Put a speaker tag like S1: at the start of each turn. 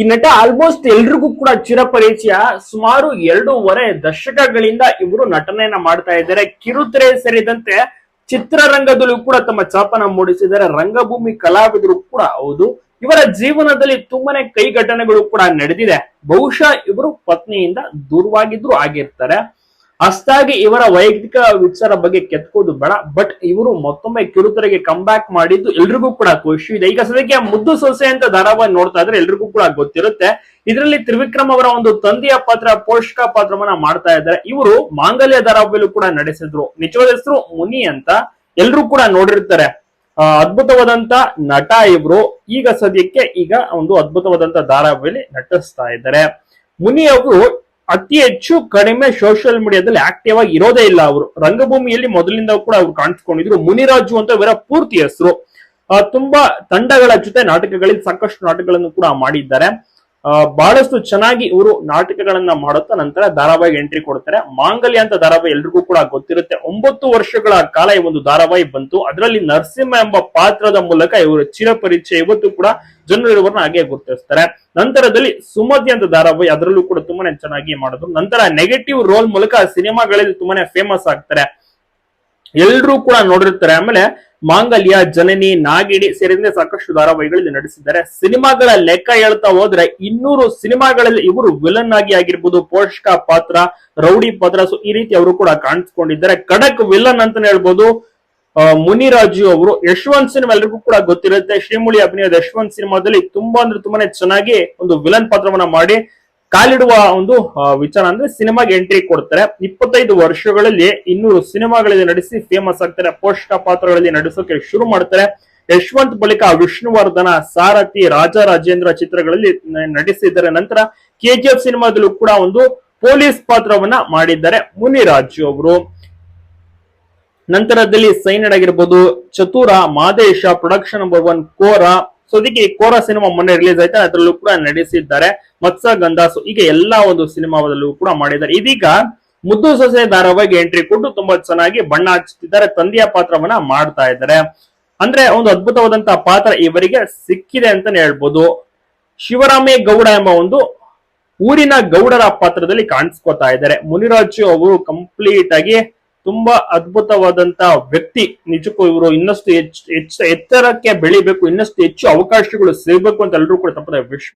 S1: ಈ ನಟ ಆಲ್ಮೋಸ್ಟ್ ಎಲ್ರಿಗೂ ಕೂಡ ಚಿರಪರಿಚಯ. ಸುಮಾರು ಎರಡೂವರೆ ದಶಕಗಳಿಂದ ಇವರು ನಟನೆಯನ್ನ ಮಾಡ್ತಾ ಇದ್ದಾರೆ. ಕಿರುತೆರೆ ಸೇರಿದಂತೆ ಚಿತ್ರರಂಗದಲ್ಲೂ ಕೂಡ ತಮ್ಮ ಚಾಪನ ಮೂಡಿಸಿದ್ದಾರೆ. ರಂಗಭೂಮಿ ಕಲಾವಿದರು ಕೂಡ ಹೌದು. ಇವರ ಜೀವನದಲ್ಲಿ ತುಂಬಾನೇ ಕೈ ಘಟನೆಗಳು ಕೂಡ ನಡೆದಿದೆ. ಬಹುಶಃ ಇವರು ಪತ್ನಿಯಿಂದ ದೂರವಾಗಿದ್ರು ಆಗಿರ್ತಾರೆ. ಅಷ್ಟಾಗಿ ಇವರ ವೈಯಕ್ತಿಕ ವಿಚಾರ ಬಗ್ಗೆ ಕೆತ್ಕೋದು ಬೇಡ ಬಟ್ ಇವರು ಮತ್ತೊಮ್ಮೆ ಕಿರುತೆರೆಗೆ ಕಮ್ ಬ್ಯಾಕ್ ಮಾಡಿದ್ದು ಎಲ್ರಿಗೂ ಕೂಡ ಖುಷಿ ಇದೆ. ಈಗ ಸದ್ಯಕ್ಕೆ ಮುದ್ದು ಸೊಸೆ ಅಂತ ಧಾರಾವಾಹಿ ನೋಡ್ತಾ ಇದ್ರೆ ಎಲ್ರಿಗೂ ಕೂಡ ಗೊತ್ತಿರುತ್ತೆ. ಇದರಲ್ಲಿ ತ್ರಿವಿಕ್ರಮ್ ಅವರ ಒಂದು ತಂದೆಯ ಪಾತ್ರ, ಪೋಷಕ ಪಾತ್ರವನ್ನ ಮಾಡ್ತಾ ಇದ್ದಾರೆ. ಇವರು ಮಾಂಗಲ್ಯ ಧಾರಾವಾಹಿಯಲ್ಲೂ ಕೂಡ ನಡೆಸಿದ್ರು ನಿಜವಾದ ಹೆಸರು ಮುನಿ ಅಂತ ಎಲ್ರು ಕೂಡ ನೋಡಿರ್ತಾರೆ. ಅದ್ಭುತವಾದಂತ ನಟ ಇವರು. ಈಗ ಸದ್ಯಕ್ಕೆ ಈಗ ಒಂದು ಅದ್ಭುತವಾದಂತ ಧಾರಾವಾಹಿಯಲ್ಲಿ ನಟಿಸ್ತಾ ಇದ್ದಾರೆ. ಮುನಿ ಅವರು ಅತಿ ಹೆಚ್ಚು ಕಡಿಮೆ ಸೋಷಿಯಲ್ ಮೀಡಿಯಾದಲ್ಲಿ ಆಕ್ಟಿವ್ ಆಗಿ ಇರೋದೇ ಇಲ್ಲ ಅವರು. ರಂಗಭೂಮಿಯಲ್ಲಿ ಮೊದಲಿಂದ ಕೂಡ ಅವ್ರು ಕಾಣಿಸ್ಕೊಂಡಿದ್ರು. ಮುನಿರಾಜು ಅಂತ ಇವರ ಪೂರ್ತಿ ಹೆಸರು. ತುಂಬಾ ತಂಡಗಳ ಜೊತೆ ನಾಟಕಗಳಲ್ಲಿ ಸಾಕಷ್ಟು ನಾಟಕಗಳನ್ನು ಕೂಡ ಮಾಡಿದ್ದಾರೆ. ಬಹಳಷ್ಟು ಚೆನ್ನಾಗಿ ಇವರು ನಾಟಕಗಳನ್ನ ಮಾಡುತ್ತಾ ನಂತರ ಧಾರಾವಾಹಿ ಎಂಟ್ರಿ ಕೊಡ್ತಾರೆ. ಮಾಂಗಲ್ಯ ಅಂತ ಧಾರಾವಾಹಿ ಎಲ್ರಿಗೂ ಕೂಡ ಗೊತ್ತಿರುತ್ತೆ. ಒಂಬತ್ತು ವರ್ಷಗಳ ಕಾಲ ಈ ಒಂದು ಧಾರಾವಾಹಿ ಬಂತು. ಅದರಲ್ಲಿ ನರಸಿಂಹ ಎಂಬ ಪಾತ್ರದ ಮೂಲಕ ಇವರು ಚಿರಪರಿಚಯ ಇವತ್ತು ಕೂಡ ಜನರು ಹಾಗೆ ಗುರುತಿಸ್ತಾರೆ. ನಂತರದಲ್ಲಿ ಸುಮತಿ ಅಂತ ಧಾರಾವಾಹಿ ಅದರಲ್ಲೂ ಕೂಡ ತುಂಬಾನೇ ಚೆನ್ನಾಗಿ ಮಾಡಿದ್ರು ನಂತರ ನೆಗೆಟಿವ್ ರೋಲ್ ಮೂಲಕ ಸಿನಿಮಾಗಳಲ್ಲಿ ತುಂಬಾನೇ ಫೇಮಸ್ ಆಗ್ತಾರೆ. ಎಲ್ರೂ ಕೂಡ ನೋಡಿರ್ತಾರೆ. ಆಮೇಲೆ ಮಾಂಗಲ್ಯ, ಜನನಿ, ನಾಗಿಣಿ ಸೇರಿದಂತೆ ಸಾಕಷ್ಟು ಧಾರಾವಾಹಿಗಳಲ್ಲಿ ನಡೆಸಿದ್ದಾರೆ ಸಿನಿಮಾಗಳ ಲೆಕ್ಕ ಹೇಳ್ತಾ ಹೋದ್ರೆ ಇನ್ನೂರು ಸಿನಿಮಾಗಳಲ್ಲಿ ಇವರು ವಿಲನ್ ಆಗಿ ಆಗಿರ್ಬೋದು. ಪೋಷಕ ಪಾತ್ರ, ರೌಡಿ ಪಾತ್ರ ಸೊ ಈ ರೀತಿ ಅವರು ಕೂಡ ಕಾಣಿಸ್ಕೊಂಡಿದ್ದಾರೆ. ಖಡಕ್ ವಿಲನ್ ಅಂತಾನೆ ಹೇಳ್ಬೋದು. ಮುನಿರಾಜು ಅವರು ಯಶವಂತ್ ಸಿನಿಮಾ ಎಲ್ರಿಗೂ ಕೂಡ ಗೊತ್ತಿರುತ್ತೆ. ಶ್ರೀಮುಳಿ ಅಭಿನಯದ ಯಶವಂತ್ ಸಿನಿಮಾದಲ್ಲಿ ತುಂಬಾ ಅಂದ್ರೆ ತುಂಬಾನೇ ಚೆನ್ನಾಗಿ ಒಂದು ವಿಲನ್ ಪಾತ್ರವನ್ನ ಮಾಡಿ ಕಾಲಿಡುವ ಒಂದು ವಿಚಾರ ಅಂದ್ರೆ ಸಿನಿಮಾಗೆ ಎಂಟ್ರಿ ಕೊಡ್ತಾರೆ. ಇಪ್ಪತ್ತೈದು ವರ್ಷಗಳಲ್ಲಿ ಇನ್ನೂರು ಸಿನಿಮಾಗಳಲ್ಲಿ ನಡೆಸಿ ಫೇಮಸ್ ಆಗ್ತಾರೆ. ಪೋಷಕ ಪಾತ್ರಗಳಲ್ಲಿ ನಡೆಸೋಕೆ ಶುರು ಮಾಡ್ತಾರೆ. ಯಶವಂತ್ ಬಳಿಕ ವಿಷ್ಣುವರ್ಧನ, ಸಾರಥಿ, ರಾಜ ರಾಜೇಂದ್ರ ಚಿತ್ರಗಳಲ್ಲಿ ನಟಿಸಿದ್ದಾರೆ. ನಂತರ ಕೆಜಿಎಫ್ ಸಿನಿಮಾದಲ್ಲೂ ಕೂಡ ಒಂದು ಪೊಲೀಸ್ ಪಾತ್ರವನ್ನ ಮಾಡಿದ್ದಾರೆ ಮುನಿರಾಜು ಅವರು. ನಂತರದಲ್ಲಿ ಸೈನಡ್ ಆಗಿರ್ಬೋದು, Chatura, Madesha production number one Kora. So ಅದಕ್ಕೆ ಕೋರ ಸಿನಿಮಾ ಮೊನ್ನೆ ರಿಲೀಸ್ ಆಯ್ತಾ? ಅದರಲ್ಲೂ ಕೂಡ ನಡೆಸಿದ್ದಾರೆ ಮತ್ಸ ಗಂಧಾಸು ಈಗ ಎಲ್ಲಾ ಒಂದು ಸಿನಿಮಾದಲ್ಲೂ ಕೂಡ ಮಾಡಿದ್ದಾರೆ. ಇದೀಗ ಮುದ್ದು ಸೊಸೆ ಧಾರಾವಾಹಿಗೆ ಎಂಟ್ರಿ ಕೊಟ್ಟು ತುಂಬಾ ಚೆನ್ನಾಗಿ ಬಣ್ಣ ಹಚ್ಚುತ್ತಿದ್ದಾರೆ ತಂದೆಯ ಪಾತ್ರವನ್ನ ಮಾಡ್ತಾ ಇದ್ದಾರೆ. ಅಂದ್ರೆ ಒಂದು ಅದ್ಭುತವಾದಂತಹ ಪಾತ್ರ ಇವರಿಗೆ ಸಿಕ್ಕಿದೆ ಅಂತಾನೆ ಹೇಳ್ಬೋದು. ಶಿವರಾಮೇ ಗೌಡ ಎಂಬ ಒಂದು ಊರಿನ ಗೌಡರ ಪಾತ್ರದಲ್ಲಿ ಕಾಣಿಸ್ಕೊತಾ ಇದ್ದಾರೆ. ಮುನಿರಾಜು ಅವರು ಕಂಪ್ಲೀಟ್ ಆಗಿ ತುಂಬಾ ಅದ್ಭುತವಾದಂತ ವ್ಯಕ್ತಿ. ನಿಜಕ್ಕೂ ಇವರು ಇನ್ನಷ್ಟು ಹೆಚ್ಚು ಎತ್ತರಕ್ಕೆ ಬೆಳಿಬೇಕು, ಇನ್ನಷ್ಟು ಹೆಚ್ಚು ಅವಕಾಶಗಳು ಸಿಗಬೇಕು ಅಂತ ಎಲ್ಲರೂ ಕೂಡ ತಪ್ಪದೆ ವಿಶ್